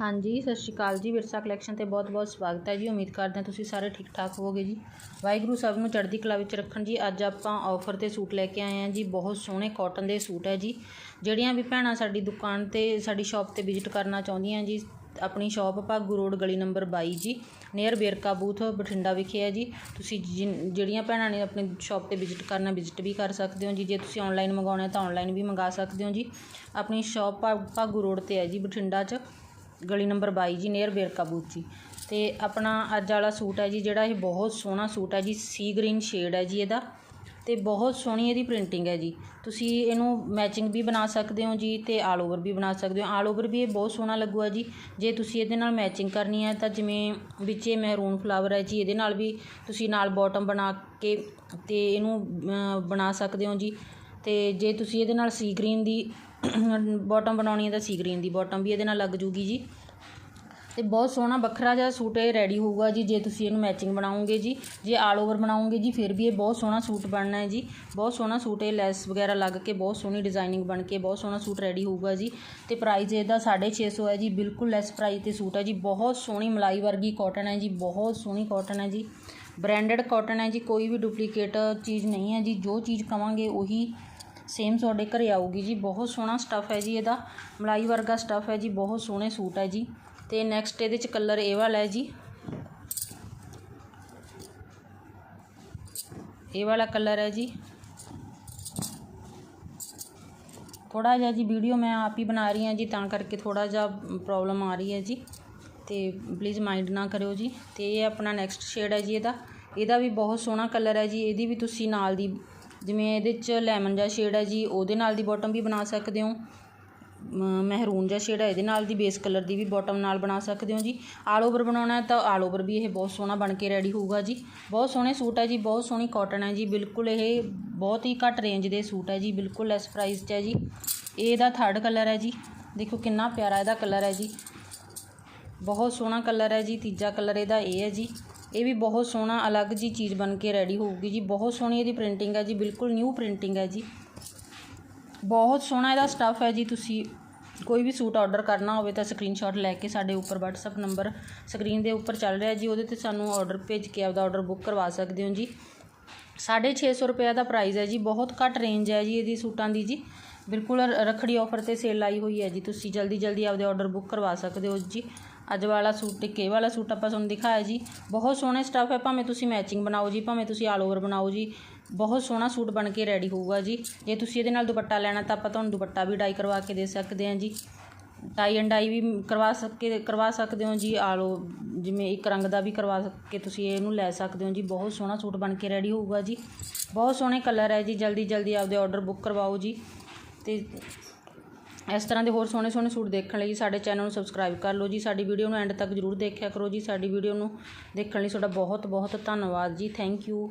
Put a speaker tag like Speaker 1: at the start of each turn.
Speaker 1: ਹਾਂਜੀ, ਸਤਿ ਸ਼੍ਰੀ ਅਕਾਲ ਜੀ। ਵਿਰਸਾ ਕਲੈਕਸ਼ਨ ਤੇ ਬਹੁਤ-ਬਹੁਤ ਸਵਾਗਤ ਹੈ ਜੀ। ਉਮੀਦ ਕਰਦੇ ਹਾਂ ਤੁਸੀਂ ਸਾਰੇ ਠੀਕ ਠਾਕ ਹੋਵੋਗੇ ਜੀ। ਵਾਹਿਗੁਰੂ ਸਭ ਨੂੰ ਚੜ੍ਹਦੀ ਕਲਾ ਵਿੱਚ ਰੱਖਣ ਜੀ। ਅੱਜ ਆਪਾਂ ਆਫਰ ਤੇ ਸੂਟ ਲੈ ਕੇ ਆਏ ਹਾਂ ਜੀ। ਬਹੁਤ ਸੋਹਣੇ ਕਾਟਨ ਦੇ ਸੂਟ ਹੈ ਜੀ। ਜਿਹੜੀਆਂ ਵੀ ਭੈਣਾਂ ਸਾਡੀ ਦੁਕਾਨ ਤੇ, ਸਾਡੀ ਸ਼ਾਪ ਤੇ ਵਿਜ਼ਿਟ ਕਰਨਾ ਚਾਹੁੰਦੀਆਂ ਜੀ, ਆਪਣੀ ਸ਼ਾਪ ਭਾਗੂ ਰੋਡ ਗਲੀ ਨੰਬਰ 22 ਜੀ ਨੀਅਰ ਬੇਰਕਾ ਬੂਥ ਬਠਿੰਡਾ ਵਿਖੇ ਹੈ ਜੀ। ਤੁਸੀਂ ਜਿਨ- ਜਿਹੜੀਆਂ ਭੈਣਾਂ ਨੇ ਆਪਣੀ ਸ਼ਾਪ ਤੇ ਵਿਜ਼ਿਟ ਕਰਨਾ ਵਿਜ਼ਿਟ ਵੀ ਕਰ ਸਕਦੇ ਹੋ ਜੀ। ਜੇ ਤੁਸੀਂ ਆਨਲਾਈਨ ਮੰਗਾਉਣਾ ਤਾਂ ਆਨਲਾਈਨ ਵੀ ਮੰਗਾ ਸਕਦੇ ਹੋ ਜੀ। ਆਪਣੀ ਸ਼ਾਪ ਭਾ- ਭਾਗੂ ਰੋਡ ਤੇ ਹੈ ਜੀ ਬਠਿੰਡਾ 'ਚ। ਗਲੀ ਨੰਬਰ 22 ਜੀ ਨੀਅਰ ਬੇਰਕਾ ਬੂਥ ਜੀ। ਤੇ ਆਪਣਾ ਅੱਜ ਵਾਲਾ ਸੂਟ ਹੈ ਜੀ, ਜਿਹੜਾ ਇਹ ਬਹੁਤ ਸੋਹਣਾ ਸੂਟ ਹੈ ਜੀ ਸੀ ਗ੍ਰੀਨ ਸ਼ੇਡ ਹੈ ਜੀ ਇਹਦਾ। ਤੇ ਬਹੁਤ ਸੋਹਣੀ ਇਹਦੀ ਪ੍ਰਿੰਟਿੰਗ ਹੈ ਜੀ। ਤੁਸੀਂ ਇਹਨੂੰ ਮੈਚਿੰਗ ਵੀ ਬਣਾ ਸਕਦੇ ਹੋ ਜੀ ਤੇ ਆਲ ਓਵਰ ਵੀ ਬਣਾ ਸਕਦੇ ਹੋ। ਆਲ ਓਵਰ ਵੀ ਇਹ ਬਹੁਤ ਸੋਹਣਾ ਲੱਗੂਗਾ ਜੀ। ਜੇ ਤੁਸੀਂ ਇਹਦੇ ਨਾਲ ਮੈਚਿੰਗ ਕਰਨੀ ਹੈ ਤਾਂ ਜਿਵੇਂ ਵਿੱਚ ਇਹ ਮਹਿਰੂਨ ਫਲਾਵਰ ਹੈ ਜੀ, ਇਹਦੇ ਨਾਲ ਵੀ ਤੁਸੀਂ ਨਾਲ ਬਾਟਮ ਬਣਾ ਕੇ ਤੇ ਇਹਨੂੰ ਬਣਾ ਸਕਦੇ ਹੋ ਜੀ। ਅਤੇ ਜੇ ਤੁਸੀਂ ਇਹਦੇ ਨਾਲ ਸੀ ਗ੍ਰੀਨ ਦੀ ਬੋਟਮ ਬਣਾਉਣੀ ਹੈ ਤਾਂ ਸੀ ਗ੍ਰੀਨ ਦੀ ਬੋਟਮ ਵੀ ਇਹਦੇ ਨਾਲ ਲੱਗ ਜੂਗੀ ਜੀ। ਤੇ ਬਹੁਤ ਸੋਹਣਾ ਵੱਖਰਾ ਜਿਹਾ ਸੂਟ ਇਹ ਰੈਡੀ ਹੋਊਗਾ ਜੀ, ਜੇ ਤੁਸੀਂ ਇਹਨੂੰ ਮੈਚਿੰਗ ਬਣਾਉਂਗੇ ਜੀ। ਜੇ ਆਲ ਓਵਰ ਬਣਾਉਂਗੇ ਜੀ, ਫਿਰ ਵੀ ਇਹ ਬਹੁਤ ਸੋਹਣਾ ਸੂਟ ਬਣਨਾ ਹੈ ਜੀ। ਬਹੁਤ ਸੋਹਣਾ ਸੂਟ ਇਹ ਲੈਸ ਵਗੈਰਾ ਲੱਗ ਕੇ ਬਹੁਤ ਸੋਹਣੀ ਡਿਜ਼ਾਈਨਿੰਗ ਬਣ ਕੇ ਬਹੁਤ ਸੋਹਣਾ ਸੂਟ ਰੈਡੀ ਹੋਊਗਾ ਜੀ। ਤੇ ਪ੍ਰਾਈਸ ਇਹਦਾ 650 ਹੈ ਜੀ, ਬਿਲਕੁਲ ਲੈਸ ਪ੍ਰਾਈਸ ਤੇ ਸੂਟ ਹੈ ਜੀ। ਬਹੁਤ ਸੋਹਣੀ ਮਲਾਈ ਵਰਗੀ ਕਾਟਨ ਹੈ ਜੀ, ਬਹੁਤ ਸੋਹਣੀ ਕਾਟਨ ਹੈ ਜੀ। ਬ੍ਰਾਂਡਡ ਕਾਟਨ ਹੈ ਜੀ, ਕੋਈ ਵੀ ਡੁਪਲੀਕੇਟ ਚੀਜ਼ ਨਹੀਂ ਹੈ ਜੀ। ਜੋ ਚੀਜ਼ ਕਵਾਂਗੇ ਉਹੀ ਸੇਮ ਤੁਹਾਡੇ ਘਰੇ ਆਊਗੀ ਜੀ। ਬਹੁਤ ਸੋਹਣਾ ਸਟੱਫ ਹੈ ਜੀ ਇਹਦਾ। ਮਲਾਈ ਵਰਗਾ ਸਟੱਫ ਹੈ ਜੀ। ਬਹੁਤ ਸੋਹਣੇ ਸੂਟ ਹੈ ਜੀ। ਤੇ ਨੈਕਸਟ ਇਹਦੇ ਚ ਕਲਰ ਇਹ ਵਾਲਾ ਹੈ ਜੀ। ਇਹ ਵਾਲਾ ਕਲਰ ਹੈ ਜੀ। ਥੋੜਾ ਜਿਹਾ ਜੀ ਵੀਡੀਓ ਮੈਂ ਆਪ ਹੀ ਬਣਾ ਰਹੀ ਹਾਂ ਜੀ, ਤਾਂ ਕਰਕੇ ਥੋੜਾ ਜਿਹਾ ਪ੍ਰੋਬਲਮ ਆ ਰਹੀ ਹੈ ਜੀ। ਤੇ ਪਲੀਜ਼ ਮਾਈਂਡ ਨਾ ਕਰਿਓ ਜੀ। ਤੇ ਇਹ ਆਪਣਾ ਨੈਕਸਟ ਸ਼ੇਡ ਹੈ ਜੀ ਇਹਦਾ। ਇਹਦਾ ਵੀ ਬਹੁਤ ਸੋਹਣਾ ਕਲਰ ਹੈ ਜੀ। ਇਹਦੀ ਵੀ ਤੁਸੀਂ ਨਾਲ ਦੀ ਜਿਵੇਂ ਇਹਦੇ ਚ ਲੈਮਨ ਜਿਹਾ ਸ਼ੇਡ ਹੈ ਜੀ, ਉਹਦੇ ਨਾਲ ਦੀ ਬੋਟਮ ਵੀ ਬਣਾ ਸਕਦੇ ਹੋ। ਮ- ਮਹਿਰੂਨ ਜਿਹਾ ਸ਼ੇਡ ਹੈ, ਇਹਦੇ ਨਾਲ ਦੀ ਬੇਸ ਕਲਰ ਦੀ ਵੀ ਬਾਟਮ ਨਾਲ ਬਣਾ ਸਕਦੇ ਹੋ ਜੀ। ਆਲ ਓਵਰ ਬਣਾਉਣਾ ਤਾਂ ਆਲ ਓਵਰ ਵੀ ਇਹ ਬਹੁਤ ਸੋਹਣਾ ਬਣ ਕੇ ਰੈਡੀ ਹੋਊਗਾ ਜੀ। ਬਹੁਤ ਸੋਹਣੇ ਸੂਟ ਹੈ ਜੀ, ਬਹੁਤ ਸੋਹਣੀ ਕਾਟਨ ਹੈ ਜੀ। ਬਿਲਕੁਲ ਇਹ ਬਹੁਤ ਹੀ ਘੱਟ ਰੇਂਜ ਦੇ ਸੂਟ ਹੈ ਜੀ, ਬਿਲਕੁਲ ਲੈਸ ਪ੍ਰਾਈਸ 'ਚ ਹੈ ਜੀ। ਇਹ ਇਹਦਾ ਥਰਡ ਕਲਰ ਹੈ ਜੀ। ਦੇਖੋ ਕਿੰਨਾ ਪਿਆਰਾ ਇਹਦਾ ਕਲਰ ਹੈ ਜੀ। ਬਹੁਤ ਸੋਹਣਾ ਕਲਰ ਹੈ ਜੀ, ਤੀਜਾ ਕਲਰ ਇਹਦਾ ਇਹ ਹੈ ਜੀ। ਇਹ ਵੀ ਬਹੁਤ ਸੋਹਣਾ ਅਲੱਗ ਜੀ ਚੀਜ਼ ਬਣ ਕੇ ਰੈਡੀ ਹੋਊਗੀ ਜੀ। ਬਹੁਤ ਸੋਹਣੀ ਇਹਦੀ ਪ੍ਰਿੰਟਿੰਗ ਹੈ ਜੀ, ਬਿਲਕੁਲ ਨਿਊ ਪ੍ਰਿੰਟਿੰਗ ਹੈ ਜੀ। ਬਹੁਤ ਸੋਹਣਾ ਇਹਦਾ ਸਟੱਫ ਹੈ ਜੀ। ਤੁਸੀਂ ਕੋਈ ਵੀ ਸੂਟ ਆਰਡਰ ਕਰਨਾ ਹੋਵੇ ਤਾਂ ਸਕਰੀਨਸ਼ਾਟ ਲੈ ਕੇ ਸਾਡੇ ਉੱਪਰ WhatsApp ਨੰਬਰ ਸਕਰੀਨ ਦੇ ਉੱਪਰ ਚੱਲ ਰਿਹਾ ਜੀ। ਉਹਦੇ ਤੇ ਸਾਨੂੰ ਆਰਡਰ ਭੇਜ ਕੇ ਆਪਦਾ ਆਰਡਰ ਬੁੱਕ ਕਰਵਾ ਸਕਦੇ ਹੋ ਜੀ। 650 ਰੁਪਏ ਦਾ ਪ੍ਰਾਈਸ ਹੈ ਜੀ। ਬਹੁਤ ਘੱਟ ਰੇਂਜ ਹੈ ਜੀ ਇਹਦੀ ਸੂਟਾਂ ਦੀ ਜੀ। ਬਿਲਕੁਲ ਰ- ਰੱਖੜੀ ਆਫਰ ਤੇ ਸੇਲ ਆਈ ਹੋਈ ਹੈ ਜੀ। ਤੁਸੀਂ ਜਲਦੀ ਜਲਦੀ ਆਪਦੇ ਆਰਡਰ ਬੁੱਕ ਕਰਵਾ ਸਕਦੇ ਹੋ ਜੀ। ਅੱਜ ਵਾਲਾ ਸੂਟ ਤੇ ਕੇ ਵਾਲਾ ਸੂਟ ਆਪਾਂ ਤੁਹਾਨੂੰ ਦਿਖਾਇਆ ਜੀ। ਬਹੁਤ ਸੋਹਣੇ ਸਟੱਫ ਹੈ, ਭਾਵੇਂ ਤੁਸੀਂ ਮੈਚਿੰਗ ਬਣਾਓ ਜੀ, ਭਾਵੇਂ ਤੁਸੀਂ ਆਲ ਓਵਰ ਬਣਾਓ ਜੀ। ਬਹੁਤ ਸੋਹਣਾ ਸੂਟ ਬਣ ਕੇ ਰੈਡੀ ਹੋਊਗਾ ਜੀ। ਜੇ ਤੁਸੀਂ ਇਹਦੇ ਨਾਲ ਦੁਪੱਟਾ ਲੈਣਾ ਤਾਂ ਆਪਾਂ ਤੁਹਾਨੂੰ ਦੁਪੱਟਾ ਵੀ ਡਾਈ ਕਰਵਾ ਕੇ ਦੇ ਸਕਦੇ ਹਾਂ ਜੀ। ਟਾਈ ਐਂਡ ਡਾਈ ਵੀ ਕਰਵਾ ਸਕੇ, ਕਰਵਾ ਸਕਦੇ ਹੋ ਜੀ। ਆਲੋ ਜਿਵੇਂ ਇੱਕ ਰੰਗ ਦਾ ਵੀ ਕਰਵਾ ਕੇ ਤੁਸੀਂ, ਇਹਨੂੰ ਲੈ ਸਕਦੇ ਹੋ ਜੀ। ਬਹੁਤ ਸੋਹਣਾ ਸੂਟ ਬਣ ਕੇ ਰੈਡੀ ਹੋਊਗਾ ਜੀ। ਬਹੁਤ ਸੋਹਣੇ ਕਲਰ ਹੈ ਜੀ। ਜਲਦੀ ਜਲਦੀ ਆਪਦੇ ਆਰਡਰ ਬੁੱਕ ਕਰਵਾਓ ਜੀ। ਤੇ ਇਸ ਤਰ੍ਹਾਂ ਦੇ ਹੋਰ ਸੋਹਣੇ ਸੋਹਣੇ ਸੂਟ ਦੇਖਣ ਲਈ ਸਾਡੇ ਚੈਨਲ ਨੂੰ ਸਬਸਕ੍ਰਾਈਬ ਕਰ ਲਓ ਜੀ। ਸਾਡੀ ਵੀਡੀਓ ਨੂੰ ਐਂਡ ਤੱਕ ਜਰੂਰ ਦੇਖਿਆ ਕਰੋ ਜੀ। ਸਾਡੀ ਵੀਡੀਓ ਨੂੰ ਦੇਖਣ ਲਈ ਤੁਹਾਡਾ ਬਹੁਤ ਬਹੁਤ ਧੰਨਵਾਦ ਜੀ। Thank you